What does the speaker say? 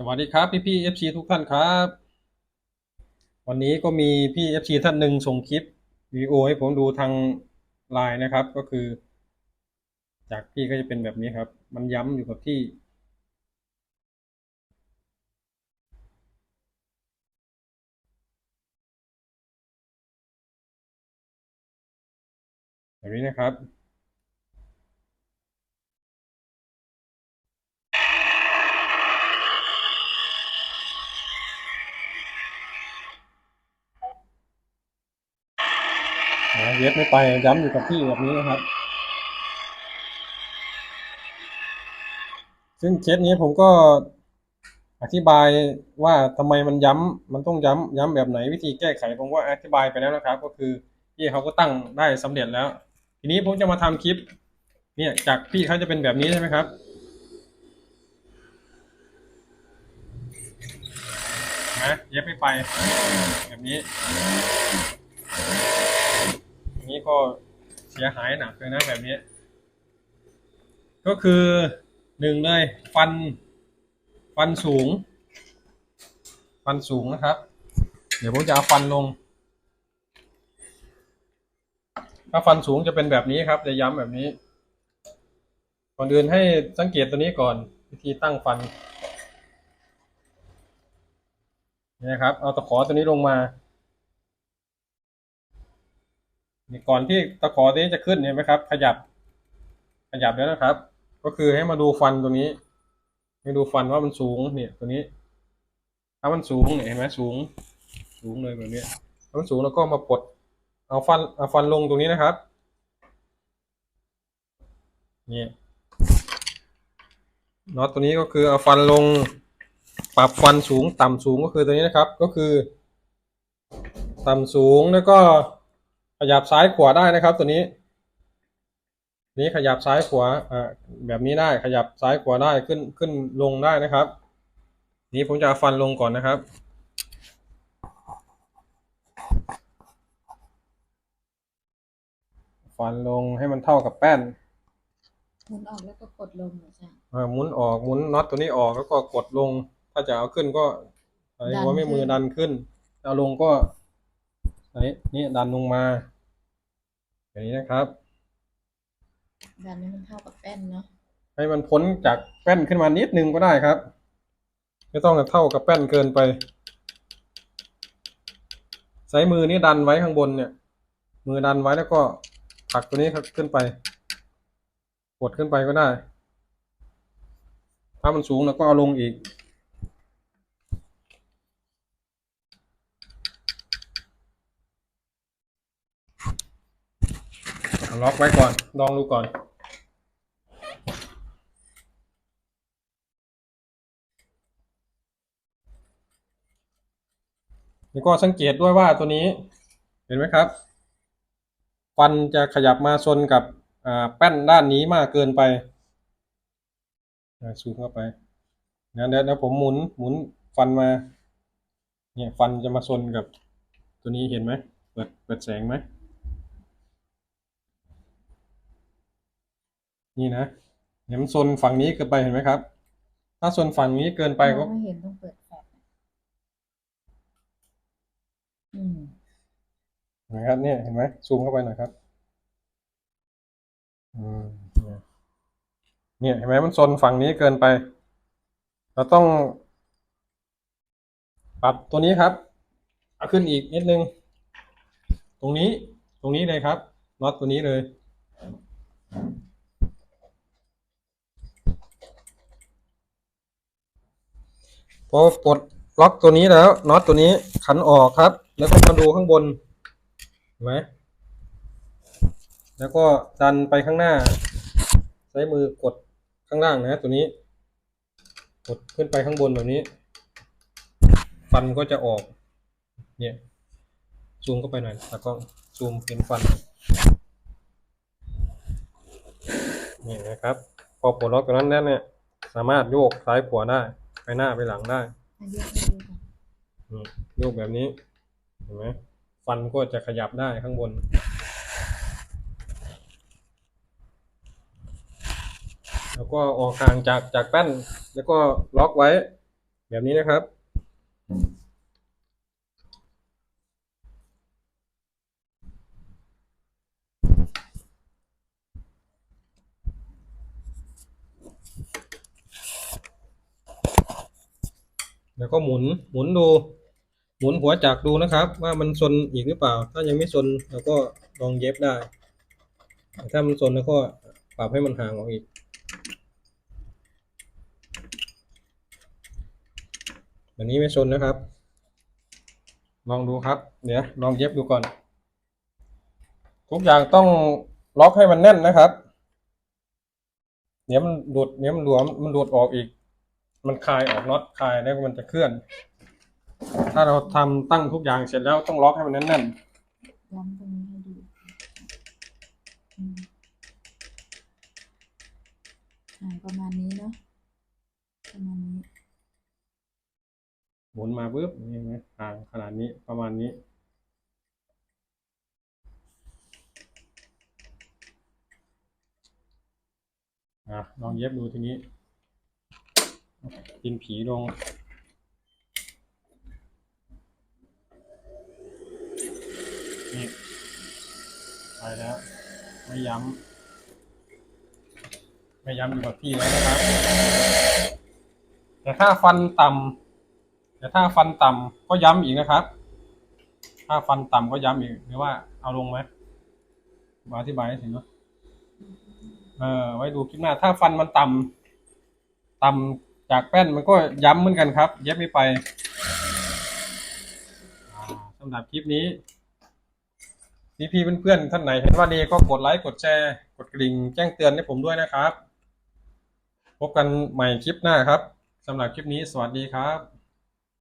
สวัสดีครับพี่พี่เอฟซีทุกท่านครับ วันนี้ก็มีพี่เอฟซีท่านหนึ่งส่งคลิปวิดีโอให้ผมดูทางไลน์นะครับ ก็คือ จากพี่ก็จะเป็นแบบนี้ครับ มันย้ำอยู่กับที่ แบบนี้นะครับ นะ เย็บไม่ไปย้ำอยู่กับที่แบบนี้นะครับ ซึ่งเคสนี้ผมก็อธิบายว่าทำไมมันย้ำมันต้องย้ำย้ำแบบไหนวิธีแก้ไขผมก็อธิบายไปแล้วนะครับ ก็คือพี่เขาก็ตั้งได้สำเร็จแล้ว ทีนี้ผมจะมาทำคลิป เนี่ยจากพี่เขาจะเป็นแบบนี้ใช่ไหมครับ นะเย็บไม่ไปแบบนี้ ก็เสียหายหนักเลยนะแบบนี้ ก็คือหนึ่งเลย ฟัน ฟันสูง ฟันสูงนะครับ เดี๋ยวผมจะเอาฟันลง ถ้าฟันสูงจะเป็นแบบนี้ครับ จะย้ำแบบนี้ ก่อนอื่นให้สังเกตตัวนี้ก่อน วิธีตั้งฟันนี่นะครับ เอาตะขอตัวนี้ลงมา นี่ก่อนที่ตะขอตัวนี้จะขึ้นเห็นไหมครับ ขยับ ขยับแล้วนะครับ ก็คือให้มาดูฟันตัวนี้ให้ดูฟันว่ามันสูงเนี่ยตัวนี้ ถ้ามันสูงเห็นไหมสูง สูงเลยแบบนี้ถ้ามันสูงแล้วก็มาปลดเอาฟันเอาฟันลงตรงนี้นะครับนี่น็อตตัวนี้ก็คือเอาฟันลงปรับฟันสูง ต่ำสูงก็คือตัวนี้นะครับ ก็คือ ต่ำสูงแล้วก็ ขยับซ้ายขวาได้นะครับ ตัวนี้ นี้ขยับซ้ายขวาอ่าแบบนี้ได้ขยับซ้ายขวาได้ขึ้นขึ้นลงได้นะครับ นี้ผมจะเอาฟันลงก่อนนะครับฟันลงให้มันเท่ากับแป้น หมุนออกแล้วก็กดลงเหรอจ๊ะอ่าหมุนออกหมุนน็อตตัวนี้ออกแล้วก็กดลง ถ้าจะเอาขึ้นก็ใส่หัวดันไม่มือขึ้นดันขึ้นเอาลงก็ ใส่นี่ดันลงมา อย่างนี้นะครับ ดันให้มันเท่ากับแป้นเนาะให้มันพ้นจากแป้นขึ้นมานิดนึงก็ได้ครับ ไม่ต้องเท่ากับแป้นเกินไปใช้มือนี่ดันไว้ข้างบนเนี่ย มือดันไว้แล้วก็ผลักตัวนี้ขึ้นไป กดขึ้นไปก็ได้ ถ้ามันสูงแล้วก็เอาลงอีก ล็อกไว้ก่อนลองดูก่อน แล้วก็สังเกตด้วยว่าตัวนี้เห็นไหมครับ ฟันจะขยับมาชนกับแป้นด้านนี้มากเกินไปซูมเข้าไปนะเดี๋ยวผมหมุนหมุนฟันมา เนี่ยฟันจะมาชนกับตัวนี้เห็นไหมเปิดเปิดแสงไหม นี่นะเห็นมันชนฝั่งนี้เกินไปเห็นไหมครับ ถ้าชนฝั่งนี้เกินไปก็มองไม่เห็นต้องเปิดแฟลชอืมนะครับเนี่ยเห็นไหมซูมเข้าไปหน่อยครับอืมเนี่ยเนี่ยเห็นไหมมันโซนฝั่งนี้เกินไป เราต้อง ปรับตัวนี้ครับเอาขึ้นอีกนิดนึง ตรงนี้ตรงนี้เลยครับน็อตตัวนี้เลย พอปลดล็อกตัวนี้แล้วน็อตตัวนี้ขันออกครับ แล้วก็มาดูข้างบนเห็นไหมแล้วก็ดันไปข้างหน้า ใช้มือกดข้างล่างนะตัวนี้ กดขึ้นไปข้างบนแบบนี้ ฟันก็จะออก เนี่ย ซูมเข้าไปหน่อยตากล้องซูมเห็นฟันนี่นะครับ พอปลดล็อกตัวนั้นแล้วเนี่ย สามารถโยกซ้ายขวาได้ ไปหน้าไปหลังได้อายุให้ดูก่อนอืมโยกแบบนี้เห็นไหมฟันก็จะขยับได้ข้างบน แล้วก็ออกห่างจากจากแป้น แล้วก็ล็อกไว้ แบบนี้นะครับ แล้วก็หมุนหมุนดู หมุนหัวจักรดูนะครับ ว่ามันซนอีกหรือเปล่า ถ้ายังไม่ซนเราก็ลองเย็บได้ ถ้ามันซนแล้วก็ปรับให้มันห่างออกอีกอันนี้ไม่ซนนะครับ ลองดูครับ เดี๋ยวลองเย็บดูก่อน ทุกอย่างต้องล็อกให้มันแน่นนะครับ เดี๋ยวมันหลุดเดี๋ยวมันหลวมมันหลุดออกอีก มันคลายออกน็อตคลายแล้วมันจะเคลื่อน ถ้าเราทำตั้งทุกอย่างเสร็จแล้วต้องล็อกให้มันแน่นย้ำตรงนี้ให้ดูอืมอ่าประมาณนี้เนาะประมาณนี้ๆหมุนมาปุ๊บนี่เห็นไหมห่างขนาดนี้ประมาณนี้อะลองเย็บดูทีนี้ ปินผีลง นี่ไปแล้ว ไม่ย้ำ ไม่ย้ำอยู่กับที่แล้วนะครับ แต่ถ้าฟันต่ำแต่ถ้าฟันต่ำก็ย้ำอีกนะครับ ถ้าฟันต่ำก็ย้ำอีกหรือว่าเอาลงไหมมาอธิบายให้ถึงเนาะเออ ไว้ดูคลิปหน้า ถ้าฟันมันต่ำต่ำ จากแป้นมันก็ย้ำเหมือนกันครับ เย็บไม่ไปสำหรับคลิปนี้พี่พี่เพื่อนๆท่านไหนเห็นว่าดีก็กดไลค์กดแชร์ กดกริ่งแจ้งเตือนให้ผมด้วยนะครับ พบกันใหม่คลิปหน้าครับสำหรับคลิปนี้สวัสดีครับ